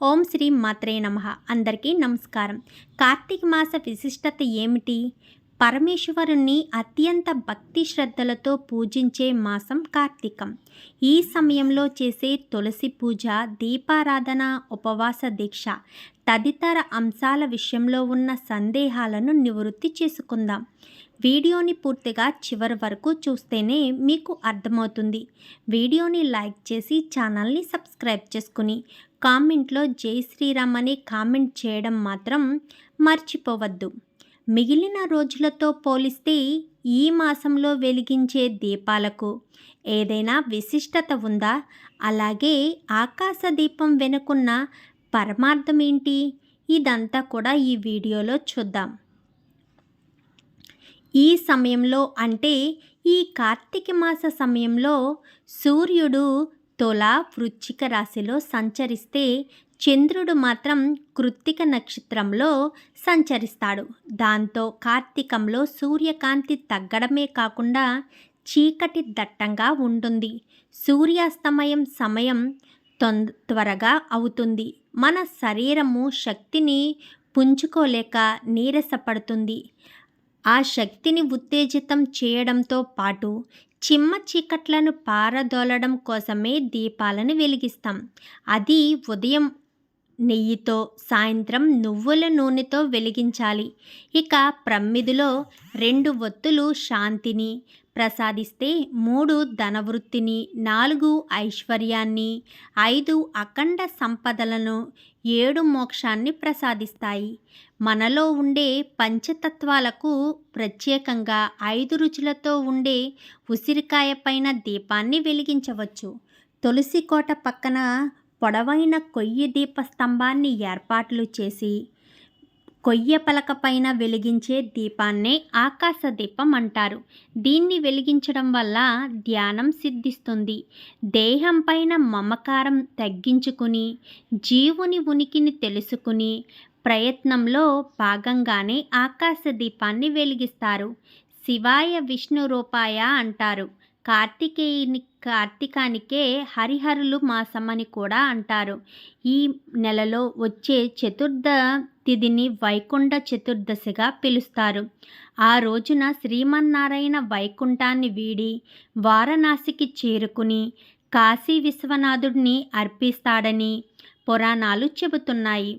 ఓం శ్రీ మాత్రే నమ. అందరికీ నమస్కారం. కార్తీక మాస విశిష్టత ఏమిటి? పరమేశ్వరుణ్ణి అత్యంత భక్తి శ్రద్ధలతో పూజించే మాసం కార్తీకం. ఈ సమయంలో చేసే తులసి పూజ దీపారాధన ఉపవాస దీక్ష తదితర అంశాల విషయంలో ఉన్న సందేహాలను నివృత్తి చేసుకుందాం. వీడియోని పూర్తిగా చివరి వరకు చూస్తేనే మీకు అర్థమవుతుంది. వీడియోని లైక్ చేసి ఛానల్ని సబ్స్క్రైబ్ చేసుకుని కామెంట్లో జై శ్రీరామ్ అని కామెంట్ చేయడం మాత్రం మర్చిపోవద్దు. మిగిలిన రోజులతో పోలిస్తే ఈ మాసంలో వెలిగించే దీపాలకు ఏదైనా విశిష్టత ఉందా? అలాగే ఆకాశ దీపం వెనుకున్న పరమార్థం ఏంటి? ఇదంతా కూడా ఈ వీడియోలో చూద్దాం. ఈ సమయంలో అంటే ఈ కార్తీక మాస సమయంలో సూర్యుడు తుల వృచ్చిక రాశిలో సంచరిస్తే చంద్రుడు మాత్రం కృత్తిక నక్షత్రంలో సంచరిస్తాడు. దాంతో కార్తీకంలో సూర్యకాంతి తగ్గడమే కాకుండా చీకటి దట్టంగా ఉంటుంది. సూర్యాస్తమయం సమయం తొంద త్వరగా అవుతుంది. మన శరీరము శక్తిని పుంజుకోలేక నీరసపడుతుంది. ఆ శక్తిని ఉత్తేజితం చేయడంతో పాటు చిమ్మ చీకట్లను పారదోలడం కోసమే దీపాలను వెలిగిస్తాం. అది ఉదయం నెయ్యితో సాయంత్రం నువ్వుల నూనెతో వెలిగించాలి. ఇక ప్రమ్మిదిలో రెండు ఒత్తులు శాంతిని ప్రసాదిస్తే మూడు ధనవృత్తిని నాలుగు ఐశ్వర్యాన్ని ఐదు అఖండ సంపదలను ఏడు మోక్షాన్ని ప్రసాదిస్తాయి. మనలో ఉండే పంచతత్వాలకు ప్రత్యేకంగా ఐదు రుచులతో ఉండే ఉసిరికాయ పైన దీపాన్ని వెలిగించవచ్చు. తులసి కోట పక్కన పొడవైన కొయ్యి దీప స్తంభాన్ని ఏర్పాట్లు చేసి కొయ్య పలక పైన వెలిగించే దీపాన్నే ఆకాశ దీపం అంటారు. దీన్ని వెలిగించడం వల్ల ధ్యానం సిద్ధిస్తుంది. దేహం పైన మమకారం తగ్గించుకుని జీవుని ఉనికిని తెలుసుకుని ప్రయత్నంలో భాగంగానే ఆకాశ దీపాన్ని వెలిగిస్తారు. శివాయ విష్ణు రూపాయ అంటారు. కార్తికేయుని కార్తీకానికే హరిహరులు మాసం అని కూడా అంటారు. ఈ నెలలో వచ్చే చతుర్థ తిథిని వైకుంఠ చతుర్దశిగా పిలుస్తారు. ఆ రోజున శ్రీమన్నారాయణ వైకుంఠాన్ని వీడి వారణాసికి చేరుకుని కాశీ విశ్వనాథుడిని అర్పిస్తాడని పురాణాలు చెబుతున్నాయి.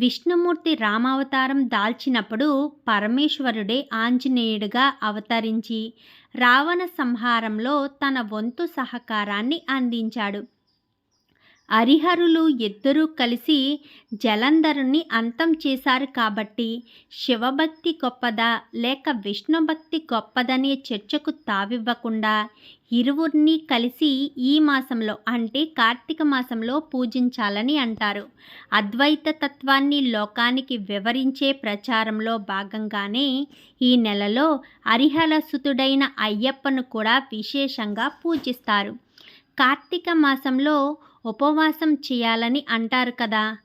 విష్ణుమూర్తి రామావతారం దాల్చినప్పుడు పరమేశ్వరుడే ఆంజనేయుడిగా అవతరించి రావణ సంహారంలో తన వంతు సహకారాన్ని అందించాడు. హరిహరులు ఇద్దరూ కలిసి జలంధరుని అంతం చేశారు కాబట్టి శివభక్తి గొప్పదా లేక విష్ణుభక్తి గొప్పదనే చర్చకు తావివ్వకుండా ఇరువురిని కలిసి ఈ మాసంలో అంటే కార్తీక మాసంలో పూజించాలని అంటారు. అద్వైత తత్వాన్ని లోకానికి వివరించే ప్రచారంలో భాగంగానే ఈ నెలలో హరిహరసుతుడైన అయ్యప్పను కూడా విశేషంగా పూజిస్తారు. కార్తీక మాసంలో ఉపవాసం చేయాలని అంటారు కదా.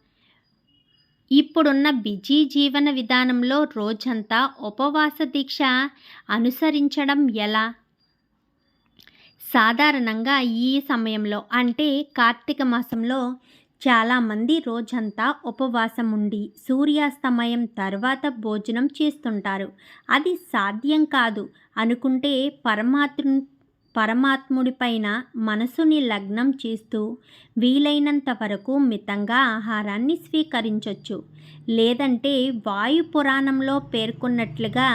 ఇప్పుడున్న బిజీ జీవన విధానంలో రోజంతా ఉపవాస దీక్ష అనుసరించడం ఎలా? సాధారణంగా ఈ సమయంలో అంటే కార్తీక మాసంలో చాలామంది రోజంతా ఉపవాసం ఉండి సూర్యాస్తమయం తర్వాత భోజనం చేస్తుంటారు. అది సాధ్యం కాదు అనుకుంటే పరమాత్మ పరమాత్ముడిపైన మనసుని లగ్నం చేస్తూ వీలైనంత వరకు మితంగా ఆహారాన్ని స్వీకరించవచ్చు లేదంటే వాయు పురాణంలో పేర్కొన్నట్లుగా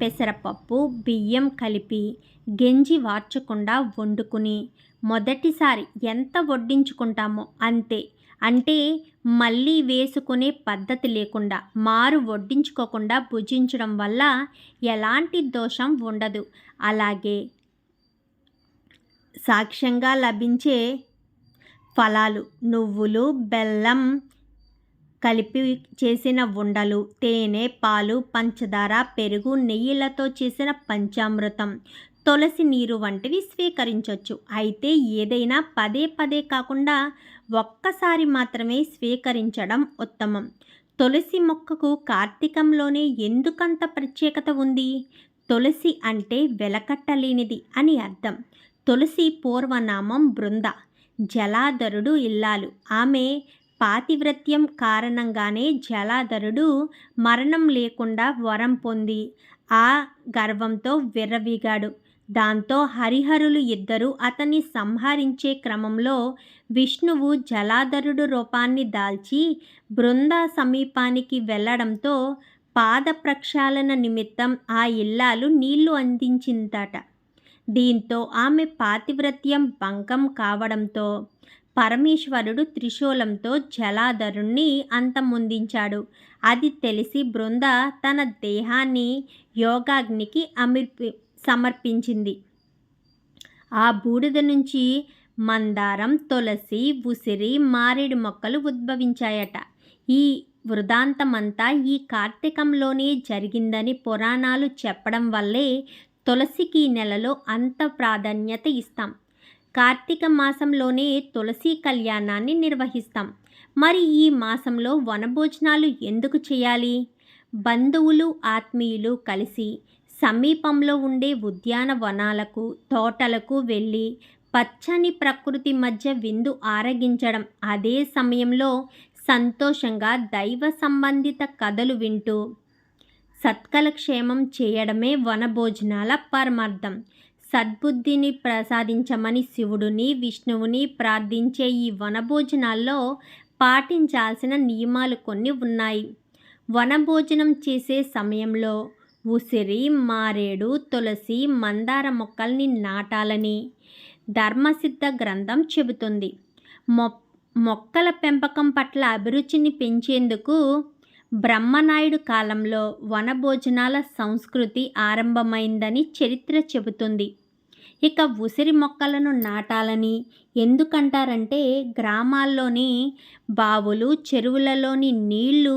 పెసరపప్పు బియ్యం కలిపి గెంజి వార్చకుండా వండుకుని మొదటిసారి ఎంత వడ్డించుకుంటామో అంతే. అంటే మళ్ళీ వేసుకునే పద్ధతి లేకుండా మారు వడ్డించుకోకుండా భుజించడం వల్ల ఎలాంటి దోషం ఉండదు. అలాగే సాక్ష్యంగా లభించే ఫలాలు నువ్వులు బెల్లం కలిపి చేసిన ఉండలు తేనె పాలు పంచదార పెరుగు నెయ్యిలతో చేసిన పంచామృతం తులసి నీరు వంటివి స్వీకరించవచ్చు అయితే ఏదైనా పదే పదే కాకుండా ఒక్కసారి మాత్రమే స్వీకరించడం ఉత్తమం. తులసి మొక్కకు కార్తీకంలోనే ఎందుకంత ప్రత్యేకత ఉంది? తులసి అంటే వెలకట్టలేనిది అని అర్థం. తులసి పూర్వనామం బృంద జలాధరుడు ఇల్లాలు. ఆమె పాతివ్రత్యం కారణంగానే జలాధరుడు మరణం లేకుండా వరం పొంది ఆ గర్వంతో విర్రవీగాడు. దాంతో హరిహరులు ఇద్దరు అతన్ని సంహరించే క్రమంలో విష్ణువు జలాధరుడు రూపాన్ని దాల్చి బృంద సమీపానికి వెళ్ళడంతో పాద ప్రక్షాళన నిమిత్తం ఆ ఇల్లాలు నీళ్ళు అందించిందట. దీంతో ఆమె పాతివ్రత్యం భంగం కావడంతో పరమేశ్వరుడు త్రిశూలంతో జలాధరుణ్ణి అంతమొందించాడు. అది తెలిసి బృంద తన దేహాన్ని యోగాగ్నికి అమిర్పి సమర్పించింది. ఆ బూడిద నుంచి మందారం తులసి ఉసిరి మారేడు మొక్కలు ఉద్భవించాయట. ఈ వృదాంతమంతా ఈ కార్తీకంలోనే జరిగిందని పురాణాలు చెప్పడం వల్లే తులసికి నెలలో అంత ప్రాధాన్యత ఇస్తాం. కార్తీక మాసంలోనే తులసి కళ్యాణాన్ని నిర్వహిస్తాం. మరి ఈ మాసంలో వనభోజనాలు ఎందుకు చేయాలి? బంధువులు ఆత్మీయులు కలిసి సమీపంలో ఉండే ఉద్యానవనాలకు తోటలకు వెళ్ళి పచ్చని ప్రకృతి మధ్య విందు ఆరగించడం. అదే సమయంలో సంతోషంగా దైవ సంబంధిత కథలు వింటూ సత్కలక్షేమం చేయడమే వనభోజనాల పరమార్థం. సద్బుద్ధిని ప్రసాదించమని శివుడిని విష్ణువుని ప్రార్థించే ఈ వనభోజనాల్లో పాటించాల్సిన నియమాలు కొన్ని ఉన్నాయి. వనభోజనం చేసే సమయంలో ఉసిరి మారేడు తులసి మందార మొక్కల్ని నాటాలని ధర్మసిద్ధ గ్రంథం చెబుతుంది. మొ మొక్కల పెంపకం పట్ల అభిరుచిని పెంచేందుకు బ్రహ్మనాయుడు కాలంలో వనభోజనాల సంస్కృతి ఆరంభమైందని చరిత్ర చెబుతుంది. ఇక ఉసిరి మొక్కలను నాటాలని ఎందుకంటారంటే గ్రామాల్లోని బావులు చెరువులలోని నీళ్ళు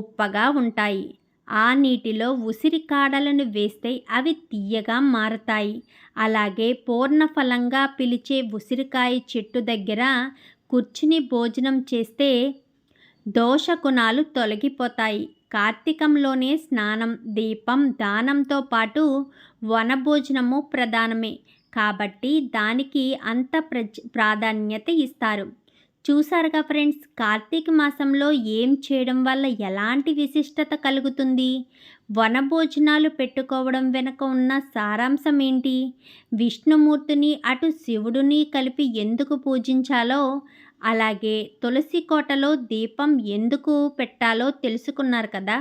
ఉప్పగా ఉంటాయి. ఆ నీటిలో ఉసిరి కాడలను వేస్తే అవి తీయగా మారతాయి. అలాగే పూర్ణఫలంగా పిలిచే ఉసిరికాయ చెట్టు దగ్గర కూర్చుని భోజనం చేస్తే దోషగుణాలు తొలగిపోతాయి. కార్తీకంలోనే స్నానం దీపం దానంతో పాటు వనభోజనము ప్రధానమే. కాబట్టి దానికి అంత ప్ర ప్రాధాన్యత ఇస్తారు. చూసారుగా ఫ్రెండ్స్ కార్తీక మాసంలో ఏం చేయడం వల్ల ఎలాంటి విశిష్టత కలుగుతుంది? వనభోజనాలు పెట్టుకోవడం వెనుక ఉన్న సారాంశం ఏంటి? విష్ణుమూర్తిని అటు శివుడిని కలిపి ఎందుకు పూజించాలో అలాగే తులసి కోటలో దీపం ఎందుకు పెట్టాలో తెలుసుకున్నారు కదా.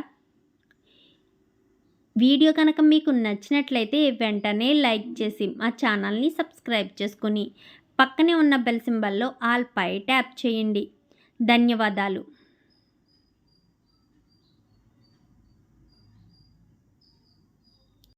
వీడియో కనుక మీకు నచ్చినట్లయితే వెంటనే లైక్ చేసి మా ఛానల్ని సబ్స్క్రైబ్ చేసుకుని పక్కనే ఉన్న బెల్ సింబల్లో ఆల్ పై ట్యాప్ చేయండి. ధన్యవాదాలు.